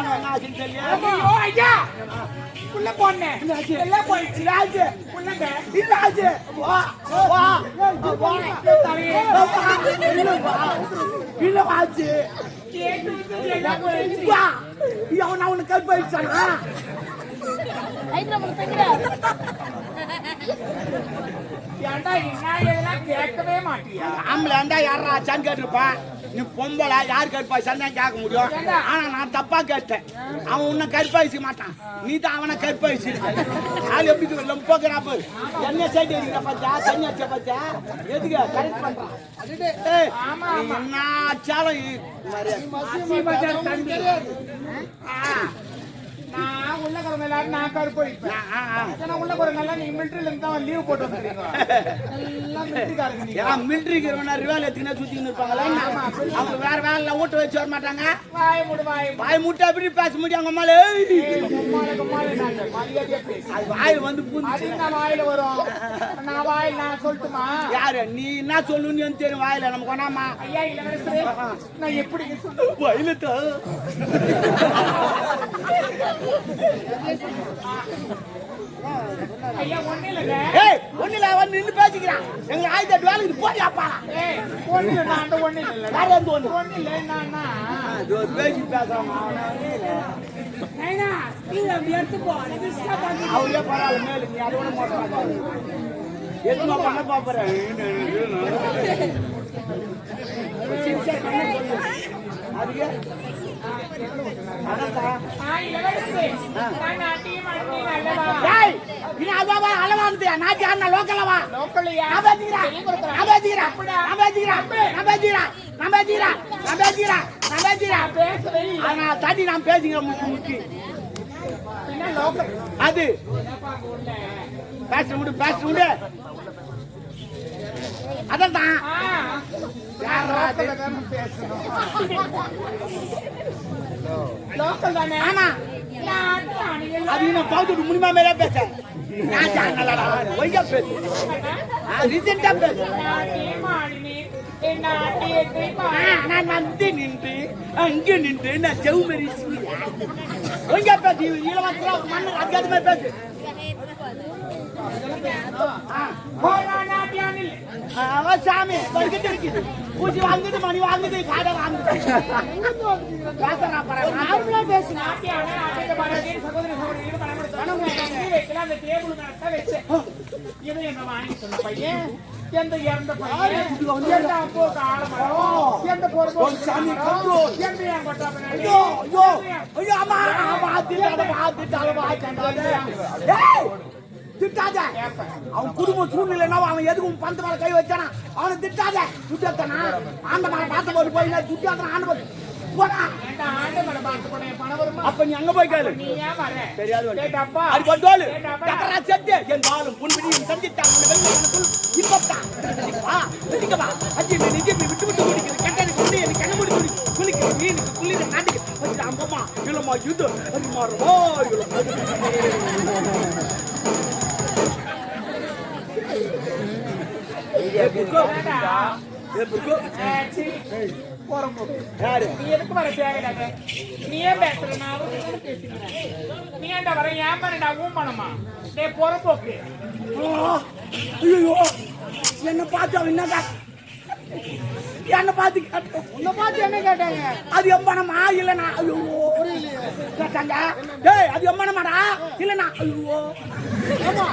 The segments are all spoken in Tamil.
கேட்கவே மாட்டியா? ஆம்பளை இருந்தா யாரா ஆச்சான்னு கேட்டிருப்பான் நீ பொம்பளை யார் கற்பாய்ச்சான்னு தான் கேட்க முடியும். ஆனா நான் தப்பா கேட்டேன். அவன் உன்னை கற்பாய்ச்சிக்க மாட்டான். நீ தான் அவனை கற்பாய்ச்சி ஆள் எப்படி லம்போக்கிறா பாரு. என்ன சைடு இருக்கிற பச்சா தண்ணி அடிச்ச பச்சா எதுக்கு? கரெக்ட் பண்றான் என்ன ஆச்சாலும் இ- மரியாதை. மாசி பஜார் தம்பி ஆ, நான் உள்ள கிழமை எல்லாரும் நான் கருப்பு வைப்பேன் உள்ள போறவங்க நீங்க மிலிட்டரியில இருந்து தான் லீவ் போட்டு வந்துருக்கீங்க எல்லாம் மிலிட்டரிக்காரங்க மிலிட்டரிக்கு இருக்கவனா ரிவால் எடுத்துக்கினா சுத்தின்னு இருப்பாங்களா. அவங்க வேற வேலை ஊட்ட வச்சு வர மாட்டாங்க வாய மூடு வாய. வாய் முட்டை அப்படி பேச முடியும் அவங்க. அது வாய் வந்து பூந்து வாயில வரும்? நான் வாயில் நான் சொல்லட்டுமா? யாரு? நீ என்ன சொல்லணும்னு தெரியும் வாயில. நமக்கு வேணாமா ஐயா இளவரசரே நான் எப்படி சொல்ல வயலத்தா ஐயா ஒண்ணுல வந்து பேசிக்கிறான். எங்க ஆயுத வேலைக்கு போடி அப்பா. ஒண்ணு நான் அந்த ஒண்ணு வேற எந்த ஒண்ணு? ஒண்ணு என்னன்னா பேசி பேசுறான் அவரே பரவாயில்ல நீ மாட்டாங்க எதுமா பண்ண பாப்பறேன் அதுக்கு தண்ணி நான் பேசிக்கிறேன். முக்கி முக்கி. அது. பேச முடி பேச முடி. அதான் தான் லோக்கல் தானே? ஆமா. நான் அது இன்னும் பவுத்துட்டு முடியுமா மேலே பேச. நான் ஜாங்கலடா ஒய்யா பேசு. ரீசெண்டா பேசு. நான் வந்து நின்று அங்க நின்று நான் செவுமரி ஒய்யா பேசு. இளவத்துல மண்ணு அங்காத மாதிரி பேசு ஆ. போனா நாட்டியம் இல்லை அவன் சாமி வந்துட்டு இருக்குது பூச்சி வாங்குது மணி வாங்குது காடை வாங்குது பேசுறா பரவாயில்ல நார்மலா பேசு நாட்டியம் ஆட நாட்டியத்தை பாடி சகோதரி சகோதரிகளுக்கு பணம் கொடுத்தாலும் வைக்கலாம் அந்த டேபிள் மேல வச்சேன் இதை என்ன வாங்கி சொன்ன பையன் எந்த இறந்த பையன் எந்த அப்போ காலமரம் எந்த பொறுப்பு உன் சாமி control. எந்த என் கொட்டா ஐயோ ஐயோ ஐயோ அம்மா அம்மா திட்டாத மா திட்டாத. அவன் குடும்ப சூழ்நிலை என்ன அவன் எதுக்கு உன் பந்து மேல கை வச்சானா அவனை திட்டாத. துட்டாத்தனா ஆண்ட மேல பார்த்த போது போய் துட்டாத்தனா ஆண்ட போது அப்ப நீ அங்க போய் கேளு. தெரியாது அது கொண்டோலு. டக்கரா செட்டு என் வாழும் புன்பிடியும் சந்தித்தான். உன் வெள்ளை எனக்குள் இப்பத்தா வா வெடிக்க வா. அஜி நீ நிஜி விட்டு விட்டு குடிக்கிற கட்டடி குடி எனக்கு கண்ண மூடி குடி. குளிக்கிற மீனுக்கு குளிர நாட்டுக்கு. அம்பம்மா இளமா இது. ரோ நீ எதுக்கு வர தேவையில்லாத நீ ஏன் பேசுற நான் நீ ஏன்டா வர ஏன் பண்ணடா ஊன் பண்ணமா டேய் பொறப்போக்கு ஐயோ என்ன பார்த்து என்னடா என்ன பார்த்து கேட்டோம் உன்னை பார்த்து என்ன கேட்டாங்க அது எம்மனமா இல்லனா ஐயோ கேட்டாங்க? டேய் அது எம்மனமாடா? இல்லனா ஐயோ. ஆமா.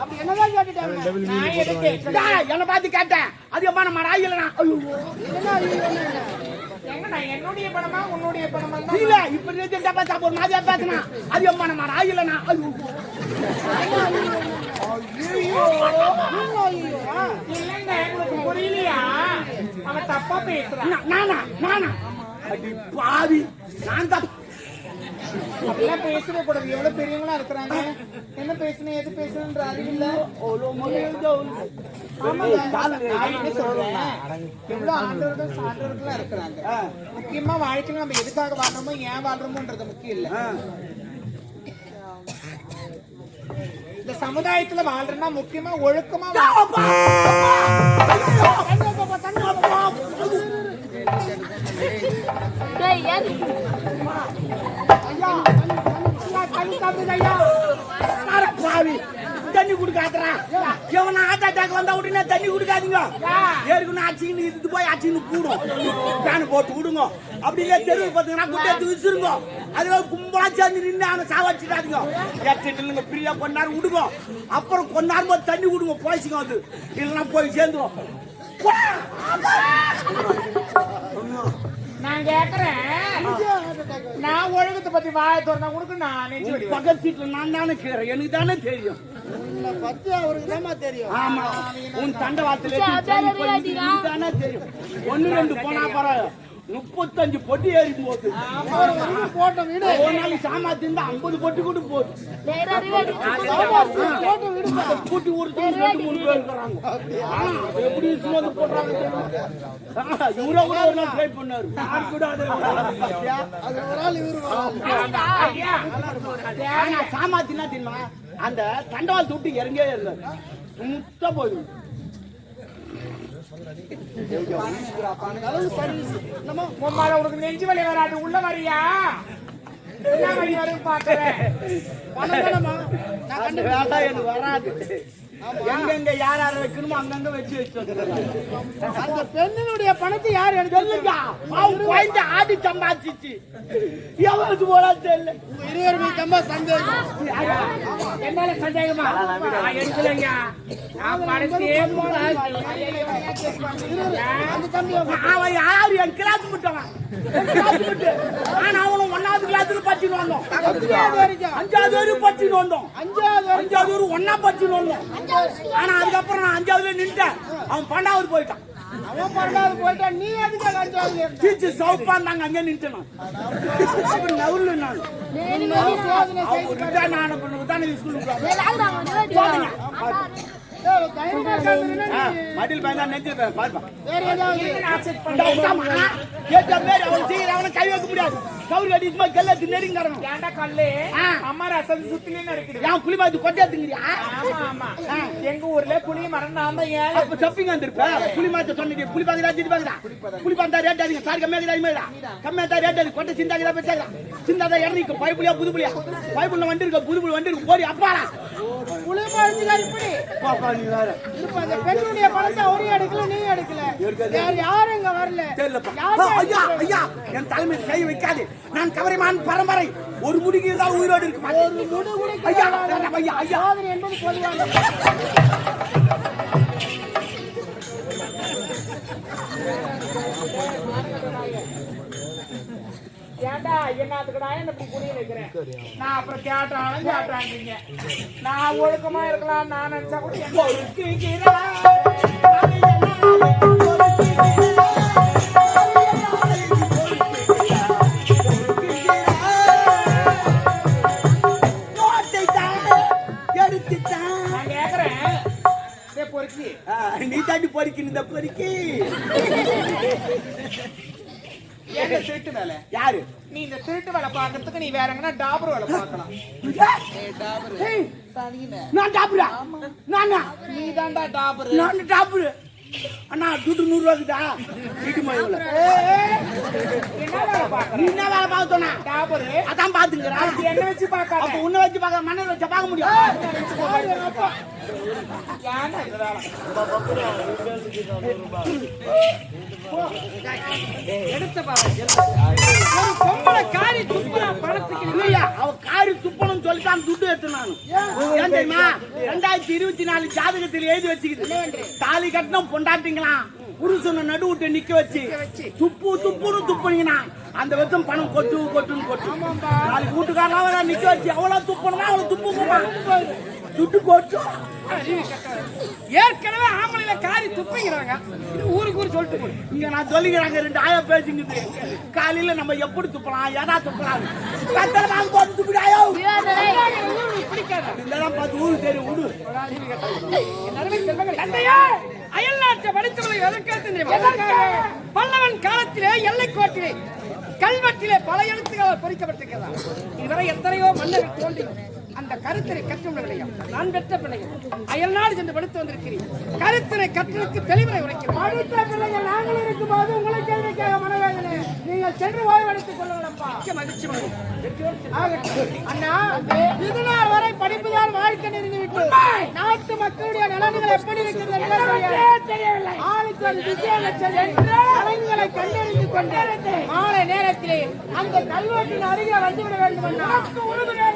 அப்படி என்னதான் கேட்டுட்டாங்க நான் கேட்கல டேய் என்ன பார்த்து கேட்டேன். அது எம்மனமாடா? இல்லனா ஐயோ. எங்க நான் என்னுடைய பணமா உன்னுடைய பணமா தான்? இல்ல இப்ப ரீசெண்டா பார்த்தா ஒரு மாதிரியா பேசினா? அது எம்மனமாடா? இல்லனா ஐயோ. இல்லைங்க உங்களுக்கு புரியலையா? அவன் தப்பா பேசுறான் நானா? நானா? அடி பாவி. நான் தான் அப்படிலாம் பேசவே கூடாது. எவ்வளவு பெரியவங்களா இருக்கிறாங்க? என்ன பேசணும் எது பேசணும்ன்ற அறிவில்ல அவ்வளோ மொழியோ ஆமாங்க. நான் என்ன எவ்வளவு ஆண்டவர்கள் சான்றவர்களா இருக்கிறாங்க. முக்கியமா வாழ்க்கையில நம்ம எதுக்காக வாழ்றோமோ ஏன் வாழ்றோமோன்றது முக்கியம் இல்ல. இந்த சமுதாயத்துல வாழ்றோம்னா முக்கியமா ஒழுக்கமா வாழ- ஏன் குடுக்காதடா எவனா ஹார்ட் அட்டாக் வந்தா உடனே தண்ணி குடுக்காதீங்க. ஏற்கனவே அச்சின்னு இது போய் அச்சின்னு கூடும். ஃபேன் போட்டு விடுங்க. அப்படி இல்ல தெருவு பாத்தீங்கன்னா குட்டி எடுத்து விசிறுங்க அதுல கும்பலா சேர்ந்து நின்று அவனை சாவடிச்சிடாதீங்க. எட்டு நில்லுங்க ஃப்ரீயா கொஞ்ச நேரம் விடுங்க. அப்புறம் கொஞ்ச நேரம் போது தண்ணி விடுங்க போய்ச்சிங்க அது இல்லைன்னா போய் சேர்ந்துரும். நான் கேக்குறேன். நான் ஒழுக்கத்தை பத்தி வாய திறந்தா உனக்கு நான் நெஞ்சு வலி. பக்கத்து சீட்ல நான் தானே கேறேன் எனக்கு தானே தெரியும். உன்னை பத்தி அவருக்கு தெரியும். ஆமா. உன் தண்டவாளத்துல தானே தெரியும். ஒண்ணு ரெண்டு போனா பரவாயில்ல. முப்பத்தஞ்சு பொட்டி ஏறி போகுது. ஒரு வீடு போட்ட வீடு. ஒரு நாளைக்கு சாமாத்தி இருந்தா ஐம்பது பொட்டி கூட போகுது. கூட்டி அது எப்படி சுமந்து போடுறாங்க இவரை கூட ஒரு நாள் ட்ரை பண்ணாரு. நான் கூட அதை அது ஒரு ஆள் இவரு ஒரு ஆள். ஐயா, ஆனா சாமாத்தி என்ன தெரியுமா அந்த தண்டவாளத்தை விட்டு இறங்கே இருந்தாரு. முத்த போயிடும் உனக்கு நெஞ்சு வலி வராது உள்ள வரியா என்ன வழி வரும் பாக்குறேன் வராது. எங்கெங்க யார் யார் வைக்கணுமோ அங்கங்க வச்சு வச்சு. அந்த பெண்ணினுடைய பணத்தை யார் எடுத்து சொல்லுங்க? அவன் குழந்தை ஆடி சம்பாதிச்சிச்சு எவனுக்கு போல தெரியல. உங்க இருவருமே தம்பா சந்தேகம் என்னால சந்தேகமா? நான் எடுக்கலைங்க நான் படத்தே அந்த தம்பி அவன் யாரு? என் கிளாஸ் ஆனா ஒன்னாவது வந்தோம் அஞ்சாவது வரையும் படிச்சுட்டு வந்தோம் அஞ்சாவது வரையும் ஒன்னா படிச்சுட்டு வந்தோம் ஆனா அதுக்கப்புறம் நான் அஞ்சாவதுல நின்ட்டேன் அவன் பன்னெண்டாவது போயிட்டான் அவன் பன்னெண்டாவது போயிட்டா நீ அதுக்கு அஞ்சாவது டீச்சு சவுப்பா இருந்தாங்க அங்கே நின்ட்டேன் நான் நவுல நான் அவங்க செய்து ரிட்டர்ன் ஆன பிறகு தான் நீ ஸ்கூலுக்கு மடியில் பயந்தா நெஞ்சில் பாருப்பா வேற ஏதாவது கை வைக்க முடியாது. கவுரி அடிச்சு மாதிரி கல்ல நெருங்கி ஏன்டா கல்லு? ஆ. அம்மா ரசம் சுத்திலே ஏன் புளி மாதிரி கொட்டை திங்கிறியா? ஆமா ஆமா. எங்க ஊர்ல புளி மரம் நான் தான் ஏன் அப்ப சப்பிங்க வந்திருப்ப? புளி மாத்த சொன்னீங்க புளி பாக்குதா ஜிடி பாக்குதா புளி பார்த்தா ரேட் அதிகம். சாரி கம்மியா இருக்குதா அதிகமா கம்மியா தான் ரேட் அதிகம். கொட்டை சிந்தாக்குதா பெச்சாக்குதா சிந்தாதா இறங்கிக்கும் பை புளியா புது புளியா பை புள்ள வண்டி இருக்கு புது புளி வண்டி இருக்கு போடி அப்பாடா. புளி பழத்துக்கார் இப்படி? பாப்பா நீ வேற. இப்ப அந்த பெண்ணுடைய பணத்தை அவரையும் எடுக்கல நீ எடுக்கல. வேற யாரும் இங்க வரல. தெரியலப்பா. யாரு ஐயா ஐயா என் தலைமையில் கை வைக்காது. நான் கவரிமான் பரம்பரை. ஒரு முடிக்கு இருந்தால் உயிரோடு இருக்க மாட்டேன் ஐயா ஐயா ஐயா. என்பது ஏன்டா என்னத்துக்குடா என்ன இப்படி புரிய வைக்கிறேன் நான் அப்புறம் கேட்டாலும் கேட்டாங்க நான் ஒழுக்கமா இருக்கலாம் நான் நினைச்சா கூட பொறுக்கி நீ தாண்டி பொறிக்கணும் இந்த பொறிக்கி என்ன திருட்டு வேலை யாரு? நீ இந்த திருட்டு வேலை பார்க்கறதுக்கு நீ வேற எங்கன்னா டாபர் வேலை பார்க்கலாம். நான் டாப்புரா நானா? நீ தான்டா டாபர். நான் அண்ணா துட்டு நூறு ரூபாய்க்குதா வீட்டு நீ என்ன வேலை பார்க்க சொன்னா? அதான் பாத்துக்கிறா அது என்ன வச்சு பார்க்காத? அப்ப உன்னை வச்சு பார்க்க மண்ணை வச்சு பார்க்க முடியும். பொம்பளை காரி துப்புறா பணத்துக்கு இல்லையா? அவ காரி துப்பணும்னு சொல்லிட்டான் துட்டு எடுத்து நானு. ஏன் தெரியுமா? ரெண்டாயிரத்தி இருபத்தி நாலு ஜாதகத்தில் எழுதி வச்சுக்கிது. தாலி கட்டணும் பொண்டாட்டிங்களாம். புருஷனை நடு விட்டு நிக்க வச்சு. துப்பு துப்புன்னு துப்புனீங்கன்னா அந்த வருஷம் பணம் கொட்டு கொட்டுன்னு கொட்டு. நாளைக்கு வீட்டுக்காரலாம் வர நிக்க வச்சு. எவ்வளவு துப்பணுமா அவ்வளவு துப்புமா துட்டு கொட்டும் ஏற்கனவே ஆம்பளைல காரி துப்பிக்கிறாங்க ஊருக்கு ஊர் சொல்லிட்டு இங்க நான் சொல்லிக்கிறாங்க ரெண்டு ஆயா பேசிக்கிட்டு. காலையில நம்ம எப்படி துப்பலாம்? எதா துப்பலாம் கத்தல வாங்க போட்டு துப்பிடாயோ? இதெல்லாம் பார்த்து ஊருக்கு தெரியும் விடு. தந்தையா அயல் நாட்டை படித்தவர்களை எதற்காக பல்லவன் காலத்திலே எல்லை கோட்டிலே கல்வெட்டிலே பல எழுத்துக்களால் பொறிக்கப்பட்டிருக்கிறதா இதுவரை எத்தனையோ மன்னர்கள் தோன்றி அந்த கருத்தினை கற்றுள்ள விளையும். நான் பெற்ற பிள்ளைகள். அயல் நாடு சென்று படித்து வந்திருக்கிறேன். கருத்தினை கற்றலுக்கு தெளிவுரை உரைக்கிறேன். படித்த பிள்ளைகள் நாங்கள் இருக்கும்போது உங்களை கேள்விக்காக மனவேதனை நீங்கள் சென்று ஓய்வெடுத்துக் கொள்ளுங்களப்பா மகிழ்ச்சி. ஆகட்டும். அண்ணா இது வாழ்க்கை நிறுத்திவிட்டு நாட்டு மக்களுடைய நலன்கள் எப்படி இருக்கிறது தெரியவில்லை. ஆளுக்கு ஒரு திசையான நலன்களை கண்டறிந்து கொண்டு மாலை நேரத்திலே அந்த கல்வெட்டின் அருகே வந்துவிட வேண்டும் அண்ணா உறுதுணையாக